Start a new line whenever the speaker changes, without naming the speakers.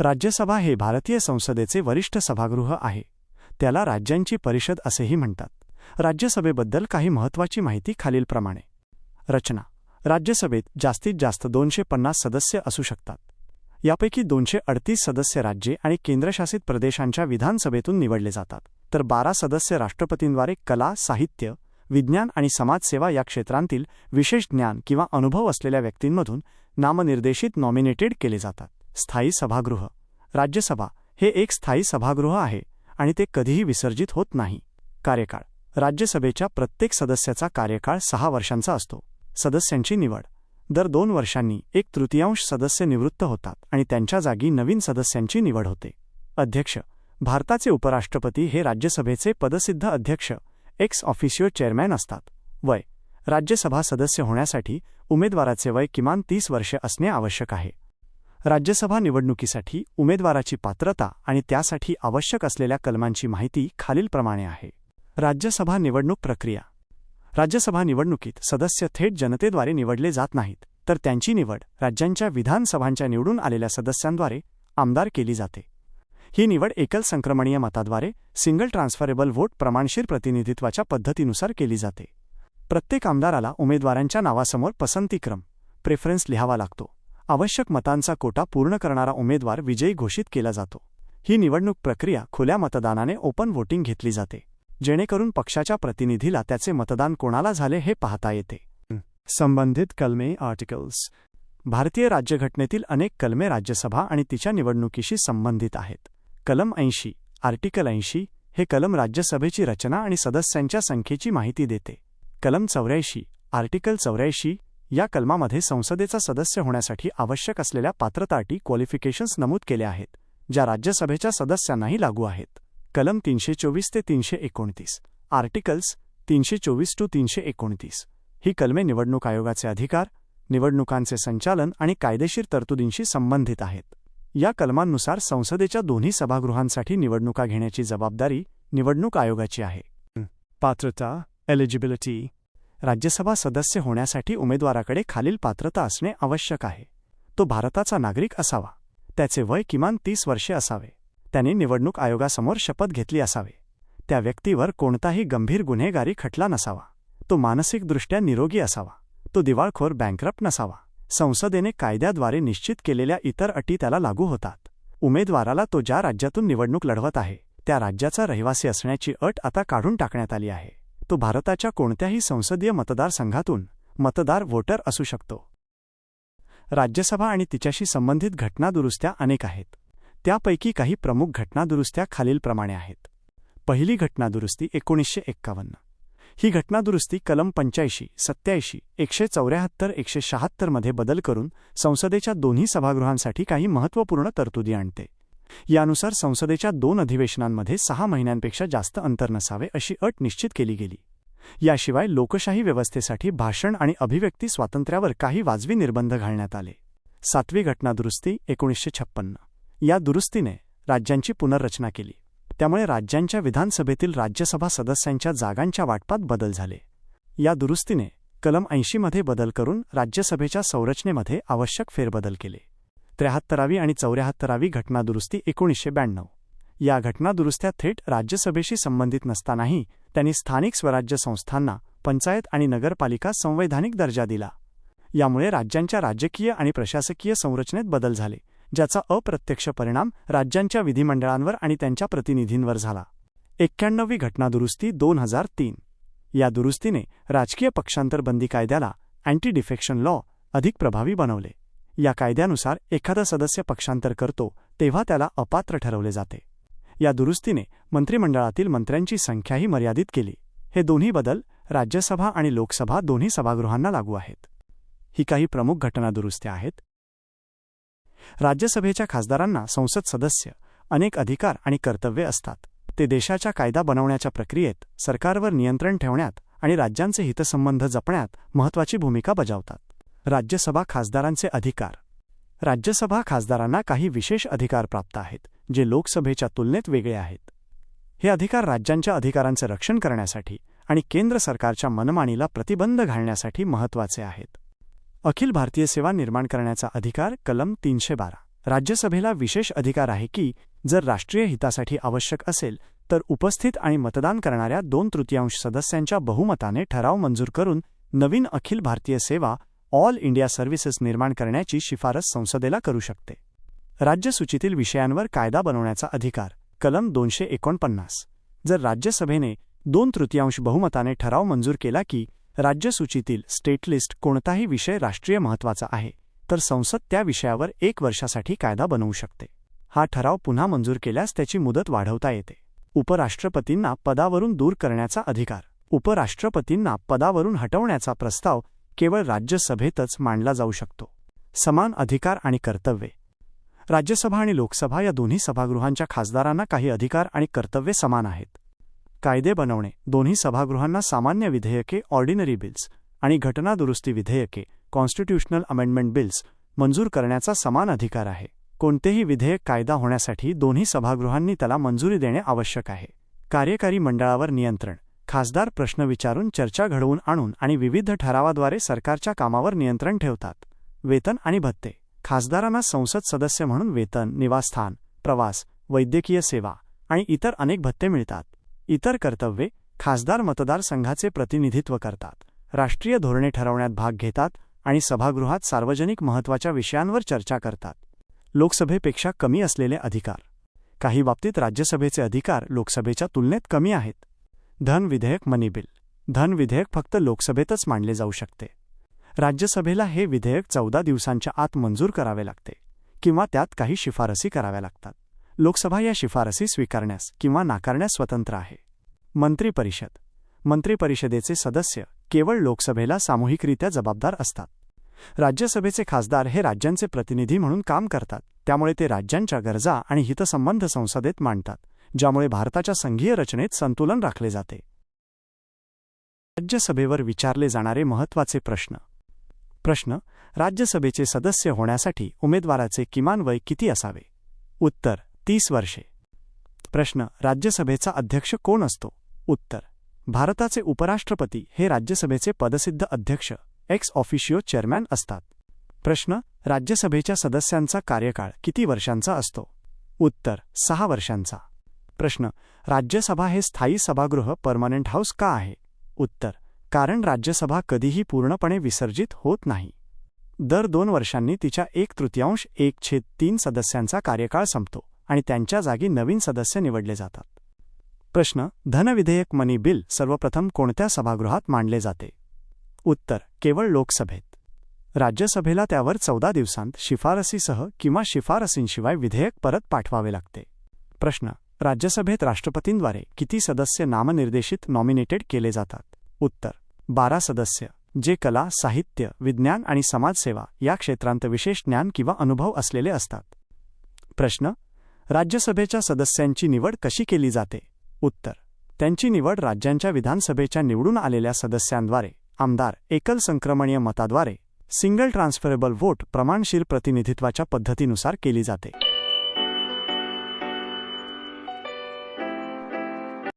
राज्यसभा हे भारतीय संसदेचे वरिष्ठ सभागृह आहे. त्याला राज्यांची परिषद असेही म्हणतात. राज्यसभेबद्दल काही महत्त्वाची माहिती खालीलप्रमाणे. रचना. राज्यसभेत जास्तीत जास्त दोनशे पन्नास सदस्य असू शकतात. यापैकी दोनशे अडतीस सदस्य राज्ये आणि केंद्रशासित प्रदेशांच्या विधानसभेतून निवडले जातात. तर बारा सदस्य राष्ट्रपतींद्वारे कला साहित्य विज्ञान आणि समाजसेवा या क्षेत्रांतील विशेष ज्ञान किंवा अनुभव असलेल्या व्यक्तींमधून नामनिर्देशित नॉमिनेटेड केले जातात. स्थायी सभागृह. राज्यसभा हे एक स्थायी सभागृह आहे आणि ते कधीही विसर्जित होत नाही. कार्यकाळ. राज्यसभेच्या प्रत्येक सदस्याचा कार्यकाळ सहा वर्षांचा असतो. सदस्यांची निवड. दर दोन वर्षांनी एक तृतीयांश सदस्य निवृत्त होतात आणि त्यांच्या जागी नवीन सदस्यांची निवड होते. अध्यक्ष. भारताचे उपराष्ट्रपती हे राज्यसभेचे पदसिद्ध अध्यक्ष एक्स ऑफिशियो चेअरमॅन असतात. वय. राज्यसभा सदस्य होण्यासाठी उमेदवाराचे वय किमान तीस वर्षे असणे आवश्यक आहे. राज्यसभा निवडणुकीसाठी उमेदवाराची पात्रता आणि त्यासाठी आवश्यक असलेल्या कलमांची माहिती खालीलप्रमाणे आहे. राज्यसभा निवडणूक प्रक्रिया. राज्यसभा निवडणुकीत सदस्य थेट जनतेद्वारे निवडले जात नाहीत तर त्यांची निवड राज्यांच्या विधानसभांच्या निवडून आलेल्या सदस्यांद्वारे आमदार केली जाते. ही निवड एकल संक्रमणीय मताद्वारे सिंगल ट्रान्सफरेबल व्होट प्रमाणशीर प्रतिनिधित्वाच्या पद्धतीनुसार केली जाते. प्रत्येक आमदाराला उमेदवारांच्या नावासमोर पसंतीक्रम प्रेफरन्स लिहावा लागतो. आवश्यक मतांचा कोटा पूर्ण करणारा उमेदवार विजयी घोषित केला जातो. ही निवडणूक प्रक्रिया खुल्या मतदानाने ओपन व्होटिंग घेतली जाते. जेणेकरून पक्षाच्या प्रतिनिधीला त्याचे मतदान कोणाला झाले हे पाहता येते. संबंधित कलमे आर्टिकल्स भारतीय राज्यघटनेतील अनेक कलमे राज्यसभा आणि तिच्या निवडणुकीशी संबंधित आहेत. कलम ऐंशी आर्टिकल ऐंशी हे कलम राज्यसभेची रचना आणि सदस्यांच्या संख्येची माहिती देते. कलम चौऱ्याऐंशी आर्टिकल चौऱ्याऐंशी या कलमामध्ये संसदेचा सदस्य होण्यासाठी आवश्यक असलेल्या पात्रता अटी क्वालिफिकेशन्स नमूद केल्या आहेत ज्या राज्यसभेच्या सदस्यांनाही लागू आहेत. कलम तीनशे चोवीस ते तीनशे एकोणतीस आर्टिकल्स तीनशे चोवीस टू तीनशे एकोणतीस ही कलमे निवडणूक आयोगाचे अधिकार निवडणुकांचे संचालन आणि कायदेशीर तरतुदींशी संबंधित आहेत. या कलमांनुसार संसदेच्या दोन्ही सभागृहांसाठी निवडणुका घेण्याची जबाबदारी निवडणूक आयोगाची आहे. पात्रता एलिजिबिलिटी राज्यसभा सदस्य होण्यासाठी उमेदवाराकडे खालील पात्रता असणे आवश्यक आहे. तो भारताचा नागरिक असावा. त्याचे वय किमान तीस वर्षे असावे. त्याने निवडणूक आयोगासमोर शपथ घेतली असावे. त्या व्यक्तीवर कोणताही गंभीर गुन्हेगारी खटला नसावा. तो मानसिकदृष्ट्या निरोगी असावा. तो दिवाळखोर बँकरप्ट नसावा. संसदेने कायद्याद्वारे निश्चित केलेल्या इतर अटी त्याला लागू होतात. उमेदवाराला तो ज्या राज्यातून निवडणूक लढवत आहे त्या राज्याचा रहिवासी असण्याची अट आता काढून टाकण्यात आली आहे. तो भारताच्या कोणत्याही संसदीय मतदारसंघातून मतदार वोटर असू शकतो. राज्यसभा आणि तिच्याशी संबंधित घटनादुरुस्त्या अनेक आहेत. त्यापैकी काही प्रमुख घटनादुरुस्त्या खालीलप्रमाणे आहेत. पहिली घटनादुरुस्ती एकोणीसशे एक्कावन्न. ही घटनादुरुस्ती कलम पंच्याऐंशी सत्याऐंशी एकशे चौऱ्याहत्तर एकशे शहात्तरमध्ये बदल करून संसदेच्या दोन्ही सभागृहांसाठी काही महत्त्वपूर्ण तरतुदी आणते. यानुसार संसदेच्या दोन अधिवेशनांमध्ये सहा महिन्यांपेक्षा जास्त अंतर नसावे अशी अट निश्चित केली गेली. याशिवाय लोकशाही व्यवस्थेसाठी भाषण आणि अभिव्यक्ती स्वातंत्र्यावर काही वाजवी निर्बंध घालण्यात आले. सातवी घटनादुरुस्ती एकोणीसशे छप्पन्न. या दुरुस्तीने राज्यांची पुनर्रचना केली. त्यामुळे राज्यांच्या विधानसभेतील राज्यसभा सदस्यांच्या जागांच्या वाटपात बदल झाले. या दुरुस्तीने कलम ऐंशीमध्ये बदल करून राज्यसभेच्या संरचनेमध्ये आवश्यक फेरबदल केले. त्र्याहत्तरावी आणि चौऱ्याहत्तरावी घटनादुरुस्ती एकोणीसशे ब्याण्णव. या घटनादुरुस्त्या थेट राज्यसभेशी संबंधित नसतानाही त्यांनी स्थानिक स्वराज्य संस्थांना पंचायत आणि नगरपालिका संवैधानिक दर्जा दिला. यामुळे राज्यांच्या राजकीय आणि प्रशासकीय संरचनेत बदल झाले ज्याचा अप्रत्यक्ष परिणाम राज्यांच्या विधिमंडळांवर आणि त्यांच्या प्रतिनिधींवर झाला. एक्क्याण्णवी घटनादुरुस्ती दोन हजार तीन. या दुरुस्तीने राजकीय पक्षांतर बंदी कायद्याला अँटी डिफेक्शन लॉ अधिक प्रभावी बनवले. या कायद्यानुसार एखादा सदस्य पक्षांतर करतो तेव्हा त्याला अपात्र ठरवले जाते. या दुरुस्तीने मंत्रिमंडळातील मंत्र्यांची संख्याही मर्यादित केली. हे दोन्ही बदल राज्यसभा आणि लोकसभा दोन्ही सभागृहांना लागू आहेत. ही काही प्रमुख घटनादुरुस्त्या आहेत. राज्यसभेच्या खासदारांना संसद सदस्य अनेक अधिकार आणि कर्तव्ये असतात. ते देशाच्या कायदा बनवण्याच्या प्रक्रियेत सरकारवर नियंत्रण ठेवण्यात आणि राज्यांचे हितसंबंध जपण्यात महत्त्वाची भूमिका बजावतात. राज्यसभा खासदारांचे अधिकार. राज्यसभा खासदारांना काही विशेष अधिकार प्राप्त आहेत जे लोकसभेच्या तुलनेत वेगळे आहेत. हे अधिकार राज्यांच्या अधिकारांचे रक्षण करण्यासाठी आणि केंद्र सरकारच्या मनमानीला प्रतिबंध घालण्यासाठी महत्त्वाचे आहेत. अखिल भारतीय सेवा निर्माण करण्याचा अधिकार कलम तीनशे बारा. राज्यसभेला विशेष अधिकार आहे की जर राष्ट्रीय हितासाठी आवश्यक असेल तर उपस्थित आणि मतदान करणाऱ्या दोन तृतीयांश सदस्यांच्या बहुमताने ठराव मंजूर करून नवीन अखिल भारतीय सेवा ऑल इंडिया सर्व्हिसेस निर्माण करण्याची शिफारस संसदेला करू शकते. राज्यसूचीतील विषयांवर कायदा बनवण्याचा अधिकार कलम दोनशे एकोणपन्नास. जर राज्यसभेने दोन तृतीयांश बहुमताने ठराव मंजूर केला की राज्यसूचीतील स्टेट लिस्ट कोणताही विषय राष्ट्रीय महत्त्वाचा आहे तर संसद त्या विषयावर एक वर्षासाठी कायदा बनवू शकते. हा ठराव पुन्हा मंजूर केल्यास त्याची मुदत वाढवता येते. उपराष्ट्रपतींना पदावरून दूर करण्याचा अधिकार उपराष्ट्रपतींना पदावरून हटवण्याचा प्रस्ताव केवळ राज्यसभेतच मांडला जाऊ शकतो. समान अधिकार आणि कर्तव्ये. राज्यसभा आणि लोकसभा या दोन्ही सभागृहांच्या खासदारांना काही अधिकार आणि कर्तव्ये समान आहेत. कायदे बनवणे दोन्ही सभागृहांना सामान्य विधेयके ऑर्डिनरी बिल्स आणि घटनादुरुस्ती विधेयके कॉन्स्टिट्यूशनल अमेंडमेंट बिल्स मंजूर करण्याचा समान अधिकार आहे. कोणतेही विधेयक कायदा होण्यासाठी दोन्ही सभागृहांनी त्याला मंजुरी देणे आवश्यक आहे. कार्यकारी मंडळावर नियंत्रण. खासदार प्रश्न विचारून चर्चा घडवून आणून आणि विविध ठरावाद्वारे सरकारच्या कामावर नियंत्रण ठेवतात. वेतन आणि भत्ते. खासदारांना संसद सदस्य म्हणून वेतन निवासस्थान प्रवास वैद्यकीय सेवा आणि इतर अनेक भत्ते मिळतात. इतर कर्तव्ये खासदार मतदारसंघाचे प्रतिनिधित्व करतात. राष्ट्रीय धोरणे ठरवण्यात भाग घेतात आणि सभागृहात सार्वजनिक महत्त्वाच्या विषयांवर चर्चा करतात. लोकसभेपेक्षा कमी असलेले अधिकार. काही बाबतीत राज्यसभेचे अधिकार लोकसभेच्या तुलनेत कमी आहेत. धन विधेयक मनी बिल धन विधेयक फक्त लोकसभेतच मांडले जाऊ शकते. राज्यसभेला हे विधेयक चौदा दिवसांच्या आत मंजूर करावे लागते किंवा त्यात काही शिफारसी कराव्या लागतात. लोकसभा या शिफारसी स्वीकारण्यास किंवा नाकारण्यास स्वतंत्र आहे. मंत्रिपरिषद. मंत्रिपरिषदेचे सदस्य केवळ लोकसभेला सामूहिकरित्या जबाबदार असतात. राज्यसभेचे खासदार हे राज्यांचे प्रतिनिधी म्हणून काम करतात त्यामुळे ते राज्यांच्या गरजा आणि हितसंबंध संसदेत मांडतात. ज्यामुळे भारताच्या संघीय रचनेत संतुलन राखले जाते. राज्यसभेवर विचारले जाणारे महत्त्वाचे प्रश्न. प्रश्न राज्यसभेचे सदस्य होण्यासाठी उमेदवाराचे किमान वय किती असावे? उत्तर तीस वर्षे. प्रश्न राज्यसभेचा अध्यक्ष कोण असतो? उत्तर भारताचे उपराष्ट्रपती हे राज्यसभेचे पदसिद्ध अध्यक्ष एक्स ऑफिशियो चेअरमॅन असतात. प्रश्न राज्यसभेच्या सदस्यांचा कार्यकाळ किती वर्षांचा असतो? उत्तर सहा वर्षांचा. प्रश्न राज्यसभा हे स्थायी सभागृह परमनंट हाऊस का आहे? उत्तर कारण राज्यसभा कधीही पूर्णपणे विसर्जित होत नाही. दर दोन वर्षांनी तिच्या एक तृतीयांश एक छेद तीन सदस्यांचा कार्यकाळ संपतो आणि त्यांच्या जागी नवीन सदस्य निवडले जातात. प्रश्न धनविधेयक मनी बिल सर्वप्रथम कोणत्या सभागृहात मांडले जाते? उत्तर केवळ लोकसभेत. राज्यसभेला त्यावर चौदा दिवसांत शिफारसीसह किंवा शिफारसींशिवाय विधेयक परत पाठवावे लागते. प्रश्न राज्यसभेत राष्ट्रपतींद्वारे किती सदस्य नामनिर्देशित नॉमिनेटेड केले जातात? उत्तर बारा सदस्य जे कला साहित्य विज्ञान आणि समाजसेवा या क्षेत्रांत विशेष ज्ञान किंवा अनुभव असलेले असतात. प्रश्न राज्यसभेच्या सदस्यांची निवड कशी केली जाते? उत्तर त्यांची निवड राज्यांच्या विधानसभेच्या निवडून आलेल्या सदस्यांद्वारे आमदार एकल संक्रमणीय मताद्वारे सिंगल ट्रान्सफरेबल व्होट प्रमाणशीर प्रतिनिधित्वाच्या पद्धतीनुसार केली जाते.